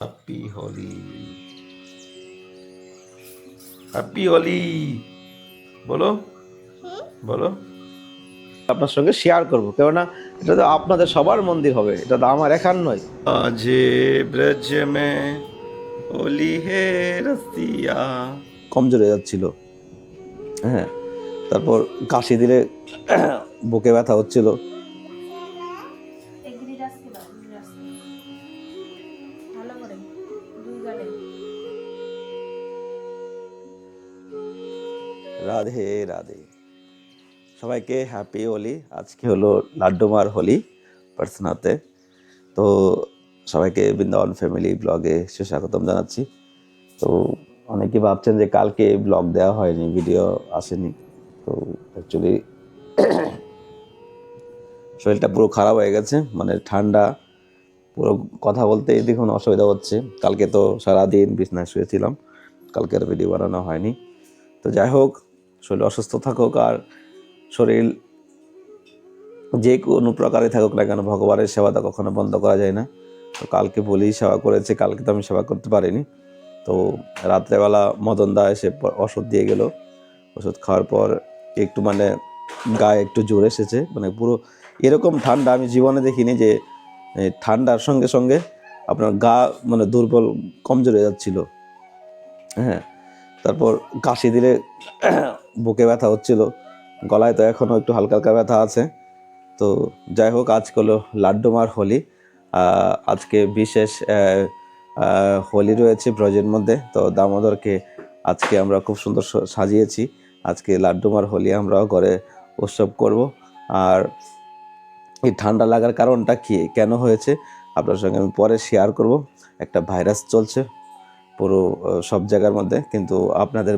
Happy হলি happy হলি বলো। বলো। আপনার সঙ্গে শেয়ার করব। কেননা এটা তো আপনাদের সবার মন্দির হবে। এটা তো আমার একার নয়। আজে ব্রজ মে হোলি হে রসিয়া। কমজোর হয়ে যাচ্ছিল। হ্যাঁ। তারপর কাশি দিলে বুকে ব্যথা হচ্ছিল। রাধে রাধে। সবাইকে হ্যাপি হোলি। আজকে হলো লাড্ডুমার হোলি পার্সোনাতে তো সবাইকে বৃন্দাবন ফ্যামিলি ব্লগে সুস্বাগতম জানাচ্ছি। তো অনেকে ভাবছেন যে কালকে ব্লগ দেওয়া হয়নি ভিডিও আসেনি। তো অ্যাকচুয়ালি শরীরটা পুরো খারাপ হয়ে গেছে মানে ঠান্ডা। পুরো কথা বলতে দেখুন অসুবিধা হচ্ছে। কালকে তো সারাদিন বিছনায় শুয়েছিলাম। কালকে আর ভিডিও বানানো হয়নি। তো যাই হোক শরীর অসুস্থ থাকুক আর শরীর যে কোনো প্রকারে থাকুক না কেন, ভগবানের সেবা তো কখনো বন্ধ করা যায় না। তো কালকে বলি সেবা করেছে, কালকে তো আমি সেবা করতে পারিনি। তো রাত্রেবেলা মদন দা এসে ওষুধ দিয়ে গেল। ওষুধ খাওয়ার পর একটু মানে গায়ে একটু জোর এসেছে। মানে পুরো এরকম ঠান্ডা আমি জীবনে দেখিনি যে ঠান্ডার সঙ্গে সঙ্গে আপনার গা মানে দুর্বল কমজোর হয়ে যাচ্ছিল। হ্যাঁ তারপর কাশি দিলে বুকে ব্যথা হচ্ছিল। গলায় তো এখনও একটু হালকা হালকা ব্যথা আছে। তো যাই হোক, আজকে হলো লাড্ডুমার হোলি। আজকে বিশেষ হোলি রয়েছে ব্রজের মধ্যে। তো দামোদরকে আজকে আমরা খুব সুন্দর সাজিয়েছি। আজকে লাড্ডুমার হোলি আমরাও ঘরে উৎসব করব। আর এই ঠান্ডা লাগার কারণটা কি, কেন হয়েছে, আপনার সঙ্গে আমি পরে শেয়ার করব। একটা ভাইরাস চলছে। পুরো সব জায়গার মধ্যে, কিন্তু আপনাদের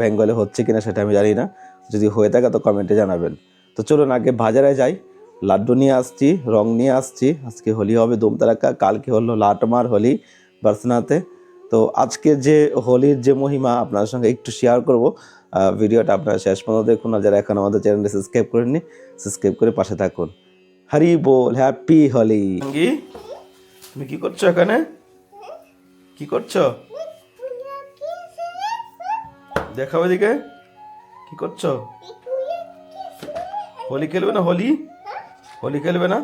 বেঙ্গলে হচ্ছে কিনা সেটা আমি জানি না। যদি হয়ে থাকে তো কমেন্টে জানাবেন। তো চলুন আগে বাজারে যাই। লাড্ডু নিয়ে আসছি, রং নিয়ে আসছি। আজকে হোলি হবে দুমতারাক্কা কালকে হলো লাটমার হোলি বার্সনাতে তো আজকে যে হোলির যে মহিমা আপনার সঙ্গে একটু শেয়ার করব। ভিডিওটা আপনারা শেষ পর্যন্ত দেখুন আর যারা এখন আমাদের চ্যানেলটি সাবস্ক্রাইব করেননি সাবস্ক্রাইব করে পাশে থাকুন। হরি বল হ্যাপি হোলি। তুমি কি করছ এখানে? কি করছ? দেখাও এদিকে। কি করছ? হোলি খেলবে না হোলি? হোলি খেলবে না?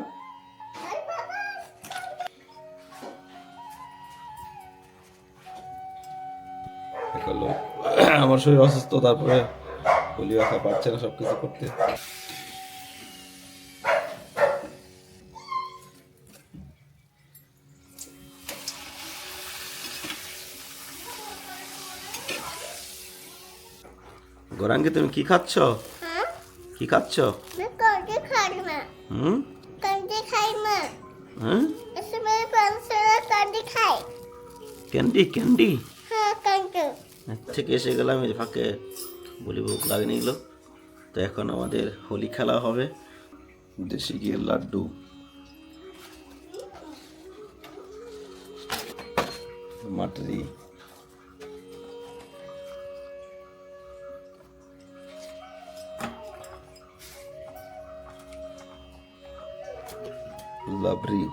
আমার শরীর অসুস্থ, তারপরে হোলি রাখা পারছে না সবকিছু করতে। গোরাঙ্গি তুমি কি খাচ্ছ? কি খাচ্ছ? হুম? Candy candy? থেকে আচ্ছা, এসে গেলাম এই ফাঁকে বলি ভোগ লাগে নিল তো এখন আমাদের হোলি খেলা হবে। দেশি গিয়ে লাড্ডু। মাটরি। লাবরি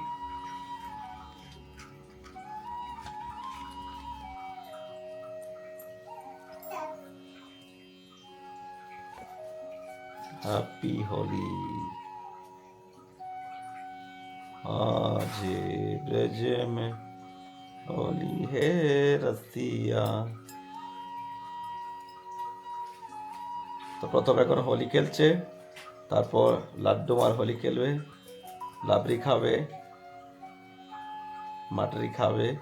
हैप्पी होली आज ब्रज में होली है रसिया তো প্রথম এখন হোলি খেলছে তারপর লাড্ডু মার হোলি খেলবে লাবড়ি খাবে, মাটরি খাবে।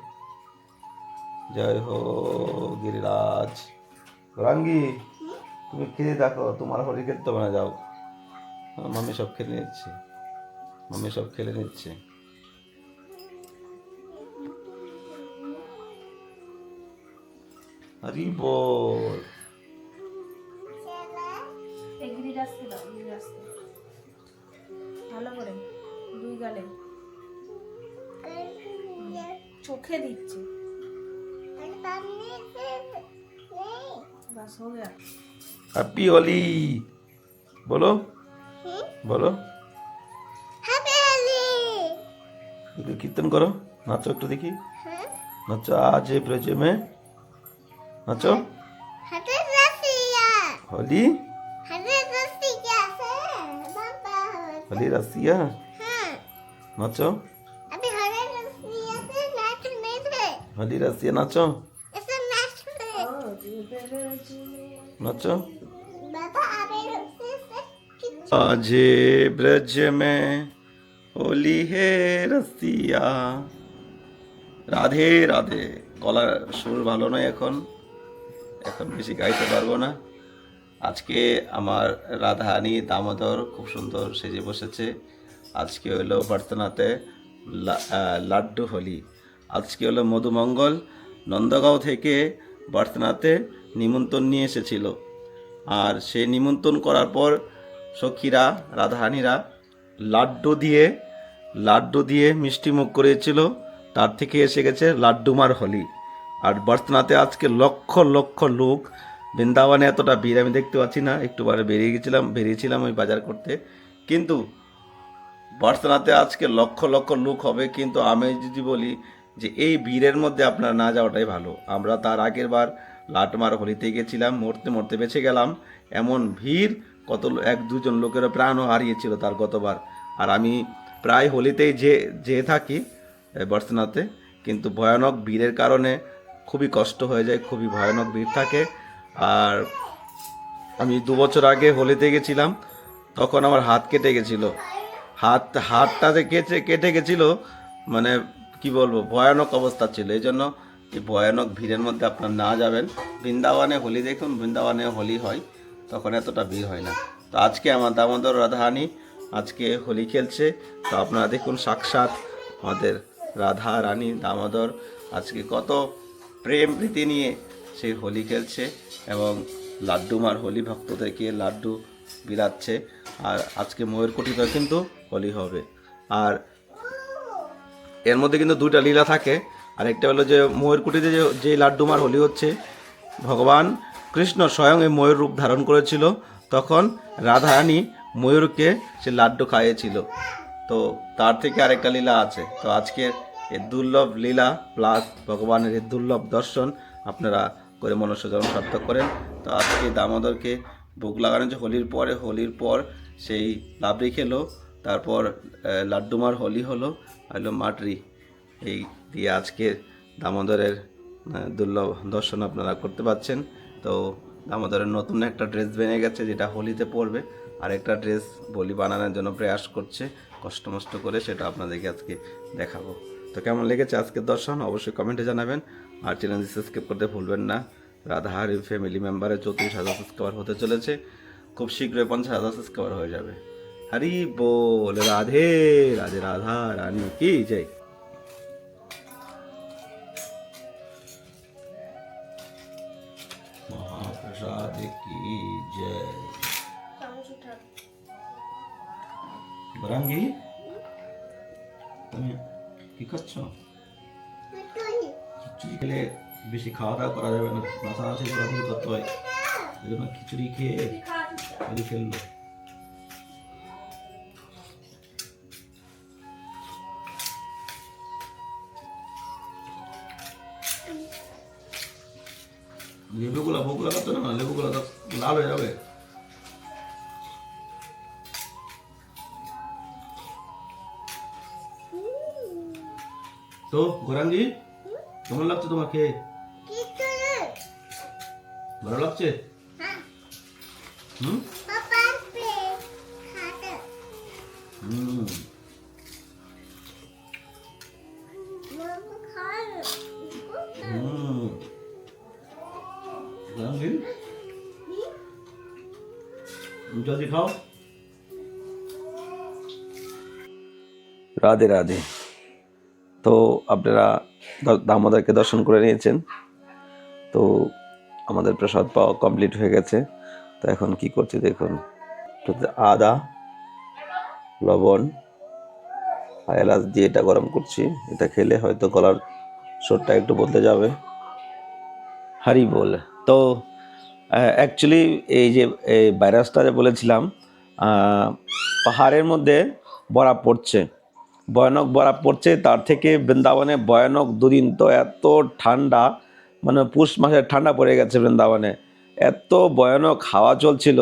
জয় হো গিরিরাজ। রাঙ্গি, তুমি খেয়ে দেখো, তোমার হোলি খেলতে হবে না, যাও। মাম্মি সব খেলে নিচ্ছে। মাম্মি সব খেলে নিচ্ছে। হরি বল। ভালো করে। দুই গালে। চোখে দিচ্ছে। হ্যাপি হোলি বলো। বলো। কীর্তন করো। নাচো একটু দেখি। নাচো। আজ প্রজমে নাচো। হলি হলি রাশিয়া নাচো। হলি রাশিয়া নাচো। নাচো আজে ব্রজ মে হোলি হে রসিয়া রাধে রাধে। গলার সুর ভালো নয় এখন। এখন বেশি গাইতে পারব না। আজকে আমার রাধানি দামোদর খুব সুন্দর সেজে বসেছে। আজকে হলো লা- লাড্ডু হোলি। আজকে হলো মধুমঙ্গল, নন্দগাঁও থেকে বর্তনাতে নিমন্ত্রণ নিয়ে এসেছিল। আর সে নিমন্ত্রণ করার পর সখীরা রাধাহানিরা লাড্ডু দিয়ে লাড্ডু দিয়ে মিষ্টি মুখ করেছিল। তার থেকে এসে গেছে লাড্ডুমার হোলি। আর বর্তনাতে আজকে লক্ষ লক্ষ লোক। বৃন্দাবনে এতটা ভিড় আমি দেখতে পাচ্ছি না। একটু বারে বেরিয়ে গেছিলাম, বেরিয়েছিলাম ওই বাজার করতে। কিন্তু বর্তনাতে আজকে লক্ষ লক্ষ লোক হবে কিন্তু আমি যদি বলি যে এই ভিড়ের মধ্যে আপনার না যাওয়াটাই ভালো। আমরা তার আগের বার লাটমার হোলিতে গেছিলাম মরতে মরতে বেঁচে গেলাম। এমন ভিড় কত এক দুজন লোকেরও প্রাণও হারিয়েছিল তার গতবার। আর আমি প্রায় হোলিতেই যে যেয়ে থাকি এ, বর্ষনাতে কিন্তু ভয়ানক ভিড়ের কারণে খুবই কষ্ট হয়ে যায় খুবই ভয়ানক ভিড় থাকে। আর আমি দু বছর আগে হোলিতে গেছিলাম তখন আমার হাত কেটে গেছিল। হাত, হাতটা যে কেটে কেটে গেছিল মানে কি বলব, ভয়ানক অবস্থা ছিল। এই জন্য এই ভয়ানক ভিড়ের মধ্যে আপনার না যাবেন। বৃন্দাবনে হোলি দেখুন, বৃন্দাবনে হোলি হয়, তখন এতটা ভিড় হয় না। তো আজকে আমার দামোদর রাধাহানি আজকে হোলি খেলছে। তো আপনারা দেখুন, সাক্ষাৎ আমাদের রাধা রানী দামোদর আজকে কত প্রেম প্রীতি নিয়ে সেই হোলি খেলছে এবং লাড্ডুমার হোলি ভক্তদেরকে লাড্ডু বিলাচ্ছে। আর আজকে ময়ূরকুটিতে কিন্তু হোলি হবে। আর এর মধ্যে কিন্তু দুইটা লীলা থাকে। আর একটা হলো যে ময়ূরকুটিতে যে যে লাড্ডুমার হোলি হচ্ছে, ভগবান কৃষ্ণ স্বয়ং এই ময়ূর রূপ ধারণ করেছিল, তখন রাধারানী ময়ূরকে সে লাড্ডু খাইয়েছিল। তো তার থেকে আরেকটা লীলা আছে। তো আজকের এই দুর্লভ লীলা প্লাস ভগবানের এই দুর্লভ দর্শন আপনারা করে মনুষ্যজন সার্থক করেন। তো আজকে দামোদরকে ভোগ লাগানো যে হোলির পরে, হোলির পর সেই লাবড়ি খেলো, তারপর লাড্ডুমার হোলি হলো হলো মাটরি। এই দিয়ে আজকের দামোদরের দুর্লভ দর্শন আপনারা করতে পাচ্ছেন। তো দামোদরের নতুন একটা ড্রেস বেনে গেছে, যেটা হোলিতে পরবে। আর একটা ড্রেস বলি বানানোর জন্য প্রয়াস করছে, কষ্ট মষ্ট করে, সেটা আপনাদেরকে আজকে দেখাবো। তো কেমন লেগেছে আজকের দর্শন? অবশ্যই কমেন্টে জানাবেন। আর চ্যানেলটি সাবস্ক্রাইব করতে ভুলবেন না। রাধাহার ফ্যামিলি মেম্বারের চৌত্রিশ হাজার সাবস্ক্রাইবার হতে চলেছে। খুব শীঘ্রই পঞ্চাশ হাজার সাবস্ক্রাইবার হয়ে যাবে হরি बोल राधे राधे राधा रानी की जय महाप्रसाद की जय বরাঙ্গি তুমি কি খাচ্ছ তুই খিচুড়ি খেলে বেশি খাওয়া দাওয়া করা যাবে না মাথা আছে ঘোরাঘুরি করতে হয় এই জন্য খিচুড়ি খেয়ে হোলি খেললো লেবুগুলো ভোগুলো করতে না লেবুগুলো তো লাল হয়ে যাবে। তো গোরাঙ্গি কেমন লাগছে তোমার খেয়ে কি করে ভালো লাগছে? হুম? হুম। জলদি খাও। রাধে রাধে। তো আপনারা দামোদরকে দর্শন করে নিয়েছেন। তো আমাদের প্রসাদ পাওয়া কমপ্লিট হয়ে গেছে। তো এখন কি করছি দেখুন। আদা, লবণ এলাচ দিয়ে এটা গরম করছি। এটা খেলে হয়তো গলার সুরটা একটু বদলে যাবে। হারি বল। তো অ্যাকচুয়ালি এই যে, এই ভাইরাসটা যে বলেছিলাম পাহাড়ের মধ্যে বরফ পড়ছে। ভয়ানক বরফ পড়ছে। তার থেকে বৃন্দাবনে ভয়ানক দুদিন তো এত ঠান্ডা মানে পুষ মাসের ঠান্ডা পড়ে গেছে বৃন্দাবনে। এত ভয়ানক হাওয়া চলছিল,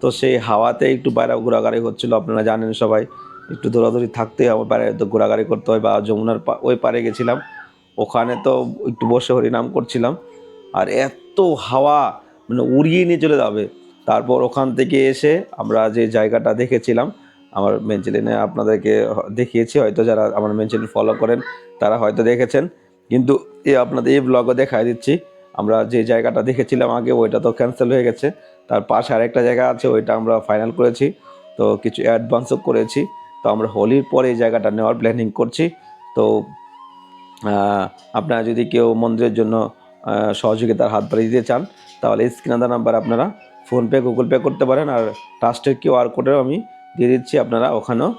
তো সেই হাওয়াতে একটু বাইরে ঘোরাঘুরি হচ্ছিল, আপনারা জানেন সবাই। একটু দৌড়াদৌড়ি থাকতে হবে বাইরে তো ঘোরাঘুরি করতে হয় বা যমুনার ওই পারে গেছিলাম। ওখানে তো একটু বসে হরিনাম করছিলাম। আর এত হাওয়া মানে উড়িয়ে নিয়ে চলে যাবে। তারপর ওখান থেকে এসে আমরা যে জায়গাটা দেখেছিলাম, আমার মেনচেলিনে আপনাদেরকে দেখিয়েছি, হয়তো যারা আমার মেনচেলিন ফলো করেন, তারা হয়তো দেখেছেন। কিন্তু এ আপনাদের এই ব্লগও দেখাই দিচ্ছি আমরা যে জায়গাটা দেখেছিলাম আগে, ওইটা তো ক্যান্সেল হয়ে গেছে। তার পাশে আরেকটা জায়গা আছে, ওইটা আমরা ফাইনাল করেছি। তো কিছু অ্যাডভান্সও করেছি। তো আমরা হোলির পরে এই জায়গাটা নেওয়ার প্ল্যানিং করছি। তো আপনারা যদি কেউ মন্দিরের জন্য সহযোগিতার হাত বাড়িয়ে দিতে চান, তাহলে স্ক্রিনাদার নাম্বার আপনারা ফোনপে গুগল পে করতে পারেন। আর ট্রাস্টের কিউ আর কোডেও আমি দিয়ে দিচ্ছি, আপনারা ওখানেও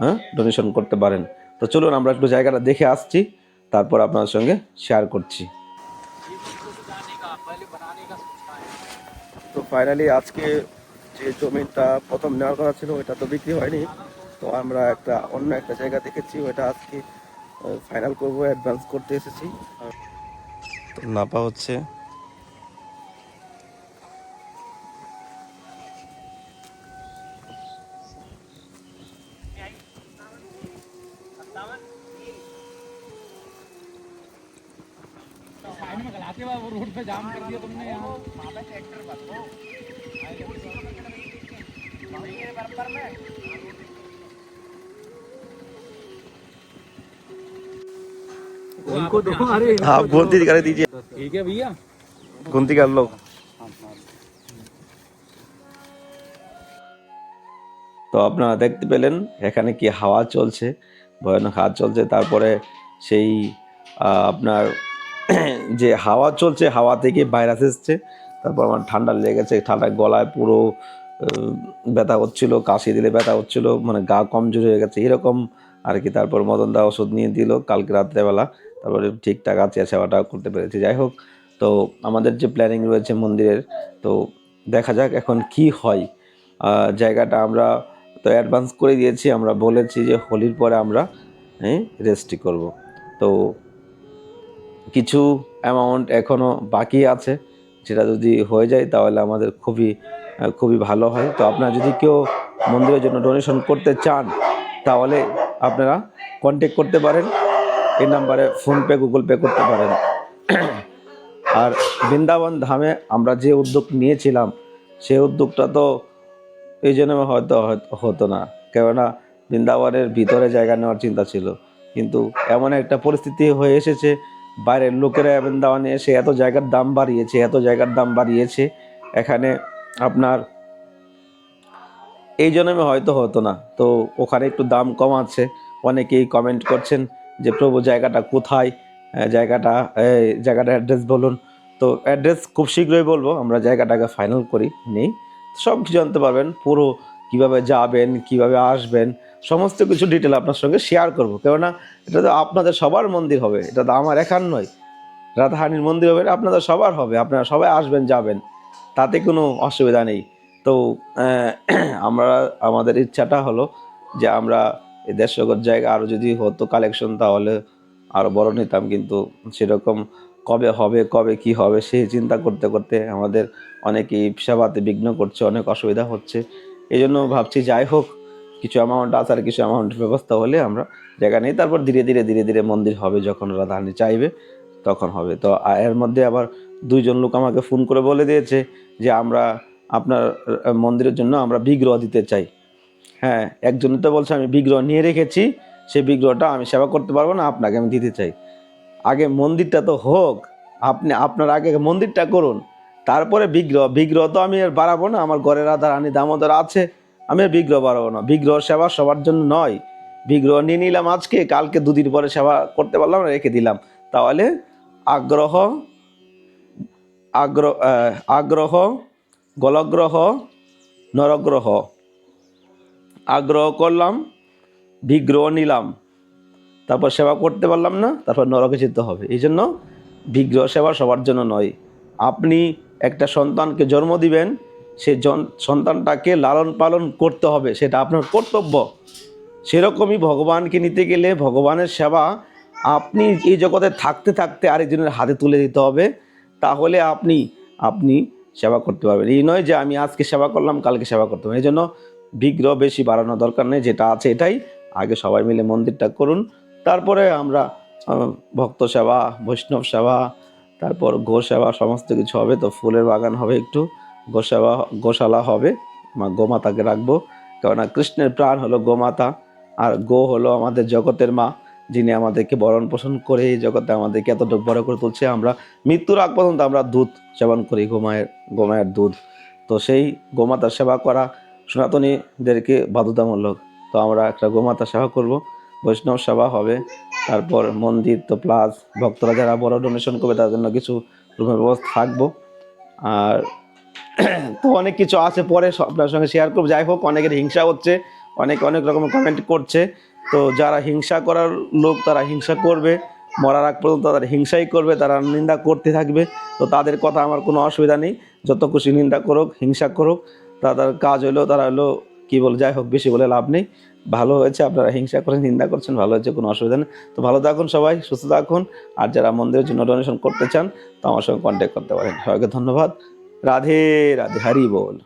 হ্যাঁ ডোনেশন করতে পারেন। তো চলুন, আমরা একটু জায়গাটা দেখে আসছি। তারপর আপনার সঙ্গে শেয়ার করছি। ফাইনালি আজকে যে জমিটা প্রথম নেওয়ার কথা ছিল, ওইটা তো বিক্রি হয়নি। তো আমরা একটা অন্য একটা জায়গা দেখেছি, ওইটা আজকে ফাইনাল করব অ্যাডভান্স করতে এসেছি। নাপা হচ্ছে उनको दो अरे आप गोंती दिखा दीजिए ठीक है भैया गोंती कर लो তো আপনারা দেখতে পেলেন এখানে কি হাওয়া চলছে ভয়ানক হাওয়া চলছে তারপরে সেই আহ, আপনার যে হাওয়া চলছে, হাওয়া থেকে ভাইরাস এসছে। তারপর আমার ঠান্ডা লেগেছে ঠান্ডায় গলায় পুরো ব্যথা হচ্ছিল, কাশি দিলে ব্যথা হচ্ছিল মানে গা কমজোর হয়ে গেছে, এরকম আর কি। তারপর মদন দা ওষুধ নিয়ে দিল কালকে রাত্রেবেলা। তারপরে ঠিকঠাক আছে সেবাটা করতে পেরেছি। যাই হোক, তো আমাদের যে প্ল্যানিং রয়েছে মন্দিরের, তো দেখা যাক এখন কি হয়। জায়গাটা আমরা তো অ্যাডভান্স করে দিয়েছি, আমরা বলেছি যে হোলির পরে আমরা হ্যাঁ রেজিস্ট্রি করব। তো কিছু অ্যামাউন্ট এখনও বাকি আছে, যেটা যদি হয়ে যায় তাহলে আমাদের খুবই খুবই ভালো হয়। তো আপনারা যদি কেউ মন্দিরের জন্য ডোনেশন করতে চান, তাহলে আপনারা কন্ট্যাক্ট করতে পারেন। এই নাম্বারে ফোনপে গুগল পে করতে পারেন। আর বৃন্দাবন ধামে আমরা যে উদ্যোগ নিয়েছিলাম সেই উদ্যোগটা তো এই জন্য হয়তো হতো না। কেননা বৃন্দাবনের ভিতরে জায়গা নেওয়ার চিন্তা ছিল। কিন্তু এমন একটা পরিস্থিতি হয়ে এসেছে বাইরের লোকেরা বৃন্দাবনে এসে এত জায়গার দাম বাড়িয়েছে, এত জায়গার দাম বাড়িয়েছে, এখানে আপনার এই জন্মে হয়তো হতো না। তো ওখানে একটু দাম কম আছে। অনেকেই কমেন্ট করছেন যে, প্রভু, জায়গাটা কোথায়? জায়গাটা জায়গাটা অ্যাড্রেস বলুন। তো অ্যাড্রেস খুব শীঘ্রই বলব, আমরা জায়গাটাকে ফাইনাল করি, নেই। সব কিছু জানতে পারবেন। পুরো কীভাবে যাবেন, কীভাবে আসবেন, সমস্ত কিছু ডিটেল আপনার সঙ্গে শেয়ার করব। কেননা এটা তো আপনাদের সবার মন্দির হবে, এটা তো আমার একার নয়। রাধাহানির মন্দির হবে আপনাদের সবার হবে, আপনারা সবাই আসবেন, যাবেন, তাতে কোনো অসুবিধা নেই। তো আমরা, আমাদের ইচ্ছাটা হলো যে আমরা এই দেড়শোগর জায়গা আরও যদি হতো কালেকশন তাহলে আরও বড় নিতাম, কিন্তু সেরকম কবে হবে, কবে কি হবে সেই চিন্তা করতে করতে আমাদের অনেকেই সেবাতে বিঘ্ন করছে, অনেক অসুবিধা হচ্ছে। এই জন্য ভাবছি যাই হোক, কিছু অ্যামাউন্ট আছে আর কিছু অ্যামাউন্টের ব্যবস্থা হলে আমরা জায়গা নেই। তারপর ধীরে ধীরে ধীরে ধীরে মন্দির হবে যখন রাধারানী চাইবে, তখন হবে। তো এর মধ্যে আবার দুইজন লোক আমাকে ফোন করে বলে দিয়েছে যে আমরা আপনার মন্দিরের জন্য আমরা বিগ্রহ দিতে চাই। হ্যাঁ একজন তো বলছে আমি বিগ্রহ নিয়ে রেখেছি সেই বিগ্রহটা আমি সেবা করতে পারব না, আপনাকে আমি দিতে চাই। আগে মন্দিরটা তো হোক, আপনি, আপনার আগে মন্দিরটা করুন। তারপরে বিগ্রহ বিগ্রহ তো আমি আর বাড়াবো না, আমার ঘরে রাধা রানী দামোদর আছে, আমি আর বিগ্রহ বাড়াবো না। বিগ্রহ সেবা সবার জন্য নয়। বিগ্রহ নিয়ে নিলাম আজকে, কালকে দুদিন পরে সেবা করতে পারলাম না, রেখে দিলাম। তাহলে আগ্রহ আগ্রহ আগ্রহ, গলগ্রহ, নরগ্রহ। আগ্রহ করলাম, বিগ্রহ নিলাম। তারপর সেবা করতে পারলাম না, তারপর নরকে যেতে হবে। এই জন্য বিগ্রহ সেবা সবার জন্য নয়। আপনি একটা সন্তানকে জন্ম দিবেন, সে সন্তানটাকে লালন পালন করতে হবে, সেটা আপনার কর্তব্য। সেরকমই ভগবানকে নিতে গেলে ভগবানের সেবা আপনি এই জগতে থাকতে থাকতে আরেকজনের হাতে তুলে দিতে হবে, তাহলে আপনি আপনি সেবা করতে পারবেন। এই নয় যে আমি আজকে সেবা করলাম, কালকে সেবা করতে পারবেন এই জন্য বিগ্রহ বেশি বাড়ানো দরকার নেই, যেটা আছে এটাই। আগে সবাই মিলে মন্দিরটা করুন। তারপরে আমরা ভক্ত সেবা, বৈষ্ণব সেবা তারপর গো সেবা সমস্ত কিছু হবে তো ফুলের বাগান হবে একটু গোসেবা গোশালা হবে, মা গোমাতাকে রাখব। কেননা কৃষ্ণের প্রাণ হলো গোমাতা, আর গো হলো আমাদের জগতের মা, যিনি আমাদেরকে বরণ পোষণ করে এই জগতে আমাদেরকে এতটুকু বড় করে তুলছে। আমরা মৃত্যুর আগ পর্যন্ত আমরা দুধ সেবন করি, গোমায়ের গোমায়ের দুধ। তো সেই গোমাতার সেবা করা সনাতনীদেরকে বাধ্যতামূলক। তো আমরা একটা গোমাতা সেবা করব। বৈষ্ণব সেবা হবে। তারপর মন্দির তো প্লাস ভক্তরা যারা বড় ডোনেশন করবে তাদের জন্য কিছু রুমের ব্যবস্থা থাকব। আর তো অনেক কিছু আছে, পরে আপনার সঙ্গে শেয়ার করব। যাই হোক, অনেকের হিংসা হচ্ছে, অনেকে, অনেক রকমের কমেন্ট করছে। তো যারা হিংসা করার লোক, তারা হিংসা করবে। মরার আগ পর্যন্ত তারা হিংসাই করবে, তারা নিন্দা করতে থাকবে। তো তাদের কথা আমার কোনো অসুবিধা নেই। যত খুশি নিন্দা করুক, হিংসা করুক, তাদের কাজ হলো, তারা হলো কী বলে, যাই হোক, বেশি বলে লাভ নেই। ভালো হয়েছে, আপনারা হিংসা করে নিন্দা করছেন, ভালো হয়েছে, কোনো অসুবিধা নেই। তো ভালো থাকুন সবাই, সুস্থ থাকুন। আর যারা মন্দিরের জন্য ডোনেশন করতে চান, তো আমার সঙ্গে কন্ট্যাক্ট করতে পারেন। সবাইকে ধন্যবাদ। রাধে রাধে, হারি বল।